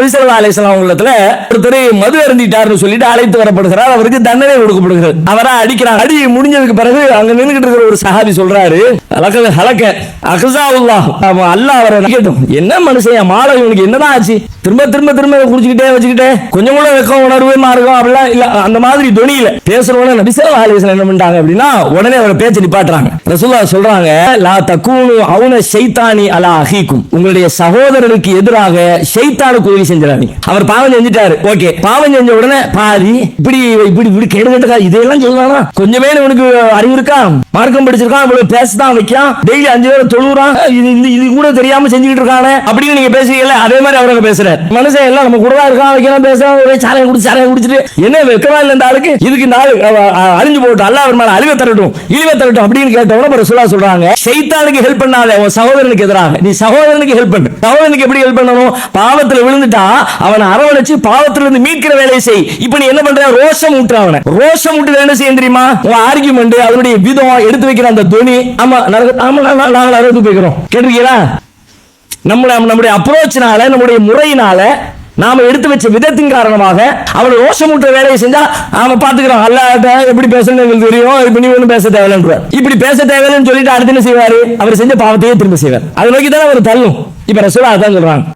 நபிசல்லா அலிஸ்லாம் உள்ளத்துல ஒருத்தர் மது அருந்திட்டார்னு சொல்லிட்டு அழைத்து வரப்படுகிறார். அவருக்கு தண்டனை கொடுக்கப்படுகிறது. அவரா அடிக்கிறார் அடி முடிஞ்சதுக்கு பிறகு அங்க நின்னுகிட்டு இருக்கிற ஒரு சஹாபி சொல்றாரு ஹலக்க ஹலக்க அகசாவுல்லா அல்லாஹ் அவரை கேட்டும் என்ன மனுஷன்? மாலை இவனுக்கு என்னதான் ஆச்சு? திரும்ப திரும்ப திரும்ப குடிச்சுக்கிட்டே வச்சுக்கிட்டே கொஞ்சம் கூட வெக்கம் உணர்வு மார்க்கம் அப்படிலாம் இல்ல. அந்த மாதிரி தொனியில பேசுறவன நபிசல்லா அலிஸ்லாம் என்ன பண்ணிட்டாங்க அப்படின்னா உடனே அவரை பேச்சு நிப்பாட்டுறாங்க. ரசூல்லா சொல்றாங்க லா தக்கூனு அவுன ஷைத்தானி அலா அஹீக்கும். உங்களுடைய சகோதரருக்கு எதிராக ஷைத்தானுக்கு உதவி செஞ்சிடாதீங்க. அவர் பாவம் செஞ்சுட்டாரு. ஓகே பாவம் செஞ்ச உடனே பாதி இப்படி இப்படி இப்படி கேடு இதெல்லாம் சொல்லுவானா? கொஞ்சமே உனக்கு அறிவு இருக்கா? மார்க்கம் படிச்சிருக்கான் இவ்வளவு பேசதான் வைக்கான் டெய்லி அஞ்சு பேரும் தொழுறான் இது இது- கூட தெரியாம செஞ்சுக்கிட்டு இருக்கானே அப்படின்னு நீங்க பேசுறீங்கல்ல அதே மாதிரி அவரங்க பேசுறாரு. மனுஷன் எல்லாம் நம்ம கூட தான் இருக்கான் வைக்கலாம் பேசுறான் ஒரே சாரையை குடிச்சு சாரையை குடிச்சிட்டு என்ன வெக்கமா இல்ல இந்த ஆளுக்கு? இதுக்கு இந்த ஆளு அழிஞ்சு போட்டு அல்ல அவர் மேல அழிவை தரட்டும் இழிவை தரட்டும் அப்படின்னு கேட்டவன சொல்லா சொல்ல சொல்றாங்க செய்தானுக்கு ஹெல்ப் பண்ணாத உன் சகோதரனுக்கு எதிராக. நீ சகோதரனுக்கு ஹெல்ப் பண்ணு. சகோதரனுக்கு எப்படி ஹெல்ப் பண்ணணும்? பாவத்துல விழுந்துட்டா அவனை அரவணைச்சு பாவத்துல இருந்து மீட்கிற வேலையை செய். இப்ப நீ என்ன பண்ற? ரோஷம் ஊட்டுற அவனை. ரோஷம் விட்டு என்ன செய்ய தெரியுமா? உன் ஆர்குமெண்ட் அதனுடைய விதம் எடுத்து வைக்கிற அந்த துணி. ஆமா நரக- ஆமா நாங்கள் அறுபது போய்க்கிறோம். கேட்டிருக்கீங்களா? நம்முடைய நம்முடைய அப்ரோச்சினால நம்முடைய முறையினால நாம எடுத்து வச்ச விதத்தின் காரணமாக ரோஷம் ரோஷமூட்டுற வேலையை செஞ்சா அவன் பாத்துக்கிறான் அல்லாட்ட எப்படி பேசணும்னு எங்களுக்கு தெரியும். இப்ப நீ ஒன்றும் பேச தேவையில்லைன்ற இப்படி பேச தேவையில்லைன்னு சொல்லிட்டு அடுத்து என்ன செய்வாரு? அவர் செஞ்ச பாவத்தையே திரும்ப செய்வார். அதை நோக்கி தானே அவர் தள்ளும். இப்ப ரசூலா அதான் சொல்றாங்க.